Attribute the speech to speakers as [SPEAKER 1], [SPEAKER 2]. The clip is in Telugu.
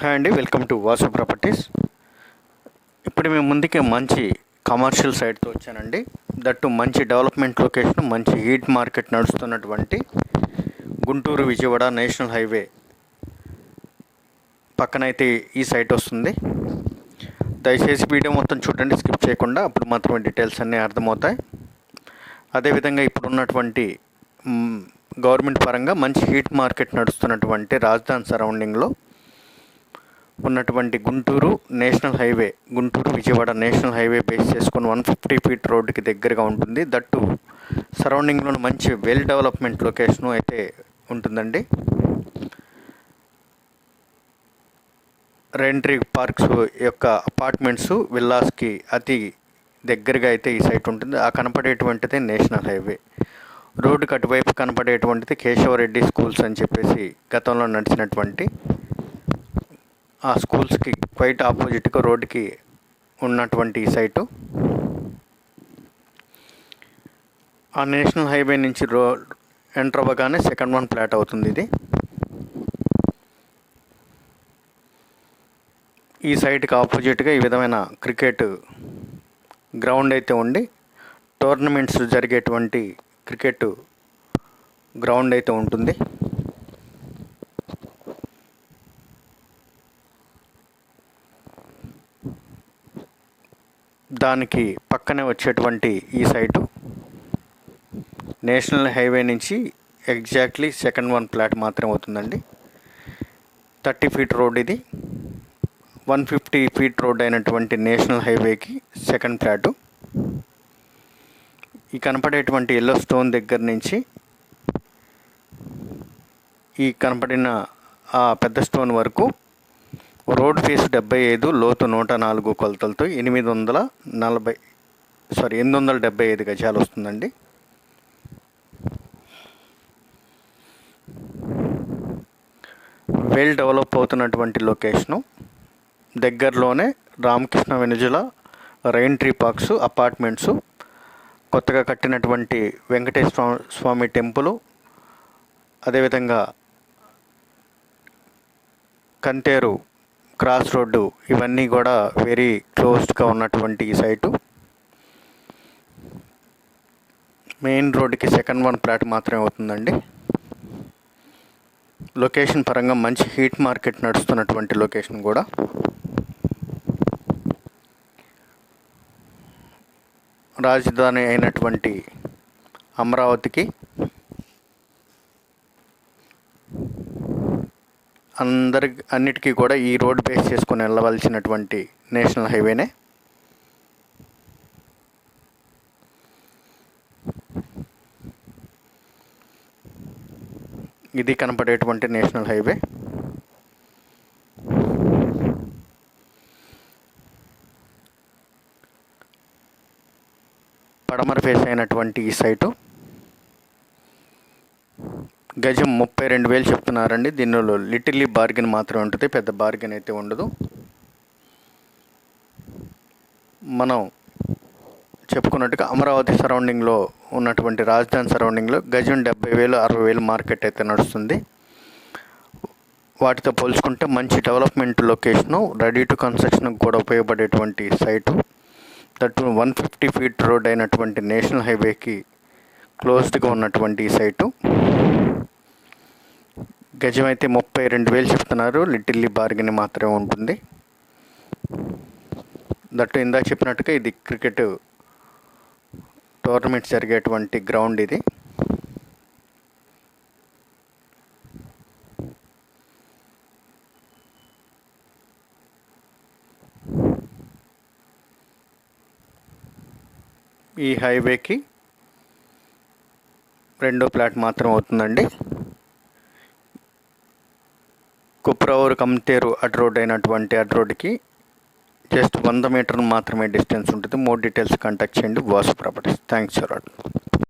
[SPEAKER 1] హాయ్ అండి వెల్కమ్ టు వాసు ప్రాపర్టీస్ ఇప్పుడు మేము ముందుకే మంచి కమర్షియల్ సైట్తో వచ్చానండి. దట్టు మంచి డెవలప్మెంట్ లొకేషన్ మంచి హీట్ మార్కెట్ నడుస్తున్నటువంటి గుంటూరు విజయవాడ నేషనల్ హైవే పక్కనైతే ఈ సైట్ వస్తుంది. దయచేసి వీడియో మొత్తం చూడండి స్కిప్ చేయకుండా అప్పుడు మాత్రమే డీటెయిల్స్ అన్నీ అర్థమవుతాయి. అదేవిధంగా ఇప్పుడు ఉన్నటువంటి గవర్నమెంట్ పరంగా మంచి హీట్ మార్కెట్ నడుస్తున్నటువంటి రాజధాని సరౌండింగ్లో ఉన్నటువంటి Guntur national highway Guntur Vijayawada national highway base చేసుకుని వన్ ఫిఫ్టీ ఫీట్ రోడ్డుకి దగ్గరగా ఉంటుంది. దట్టు సరౌండింగ్లో మంచి వెల్ డెవలప్మెంట్ లొకేషన్ అయితే ఉంటుందండి. రెంట్రీ పార్క్స్ యొక్క అపార్ట్మెంట్స్ విల్లాస్కి అతి దగ్గరగా అయితే ఈ సైట్ ఉంటుంది. ఆ కనపడేటువంటిది నేషనల్ హైవే. రోడ్డుకి అటువైపు కనపడేటువంటిది కేశవరెడ్డి స్కూల్స్ అని చెప్పేసి గతంలో నడిచినటువంటి ఆ స్కూల్స్కి క్వైట్ ఆపోజిట్గా రోడ్డుకి ఉన్నటువంటి ఈ సైటు. ఆ నేషనల్ హైవే నుంచి రో ఎంటర్ అవ్వగానే సెకండ్ వన్ ఫ్లాట్ అవుతుంది ఇది. ఈ సైట్కి ఆపోజిట్గా ఈ విధమైన క్రికెట్ గ్రౌండ్ అయితే ఉండి టోర్నమెంట్స్ జరిగేటువంటి క్రికెట్ గ్రౌండ్ అయితే ఉంటుంది. దానికి పక్కనే వచ్చేటువంటి ఈ సైటు. నేషనల్ హైవే నుంచి ఎగ్జాక్ట్లీ సెకండ్ వన్ ఫ్లాట్ మాత్రమే అవుతుందండి. థర్టీ ఫీట్ రోడ్ ఇది. వన్ ఫిఫ్టీ ఫీట్ రోడ్ అయినటువంటి నేషనల్ హైవేకి సెకండ్ ఫ్లాటు. ఈ కనపడేటువంటి ఎల్లో స్టోన్ దగ్గర నుంచి ఈ కనపడిన ఆ పెద్ద స్టోన్ వరకు రోడ్ ఫీజు డెబ్బై ఐదు లోతు నూట నాలుగు కొలతలతో ఎనిమిది వందల నలభై సారీ ఎనిమిది వందల డెబ్బై ఐదు గజాలు వస్తుందండి. వెల్ డెవలప్ అవుతున్నటువంటి లొకేషను. దగ్గరలోనే Ramakrishna Venezuela rain tree parks apartments కొత్తగా కట్టినటువంటి వెంకటేశ్వర స్వామి టెంపుల్ అదేవిధంగా కంతేరు క్రాస్ రోడ్డు ఇవన్నీ కూడా వెరీ క్లోజ్డ్గా ఉన్నటువంటి ఈ సైటు మెయిన్ రోడ్డుకి సెకండ్ వన్ ప్లాట్ మాత్రమే అవుతుందండి. లొకేషన్ పరంగా మంచి హీట్ మార్కెట్ నడుస్తున్నటువంటి లొకేషన్ కూడా. రాజధాని అయినటువంటి అమరావతికి అందరి అన్నిటికీ కూడా ఈ రోడ్ బేస్ చేసుకుని వెళ్ళవలసినటువంటి నేషనల్ హైవేనే. ఇది కనపడేటువంటి నేషనల్ హైవే. పడమర ఫేస్ అయినటువంటి ఈ సైటు. గజం ముప్పై రెండు వేలు చెప్తున్నారండి. దీనిలో లిటిల్లీ బార్గెన్ మాత్రమే ఉంటుంది. పెద్ద బార్గెన్ అయితే ఉండదు. మనం చెప్పుకున్నట్టుగా అమరావతి సరౌండింగ్లో ఉన్నటువంటి రాజధాని సరౌండింగ్లో గజం డెబ్బై వేలు అరవై వేలు మార్కెట్ అయితే నడుస్తుంది. వాటితో పోల్చుకుంటే మంచి డెవలప్మెంట్ లొకేషను రెడీ టు కన్స్ట్రక్షన్కి కూడా ఉపయోగపడేటువంటి site. That one fifty feet road అయినటువంటి నేషనల్ హైవేకి క్లోజ్డ్గా ఉన్నటువంటి ఈ సైటు. గజం అయితే ముప్పై రెండు వేలు చెప్తున్నారు. లిటిల్లీ బార్గెన్ మాత్రమే ఉంటుంది. దట్టు ఇందాక చెప్పినట్టుగా ఇది క్రికెట్ టోర్నమెంట్ జరిగేటువంటి గ్రౌండ్ ఇది. ఈ హైవేకి రెండో ప్లాట్ మాత్రం అవుతుందండి. కుప్రవూరు కమ్తేరు అడ్ రోడ్ అయినటువంటి అడ్ రోడ్కి జస్ట్ వంద మీటర్లు మాత్రమే డిస్టెన్స్ ఉంటుంది. మోర్ డీటెయిల్స్ కాంటాక్ట్ చేయండి. వాసు ప్రాపర్టీస్. Thanks for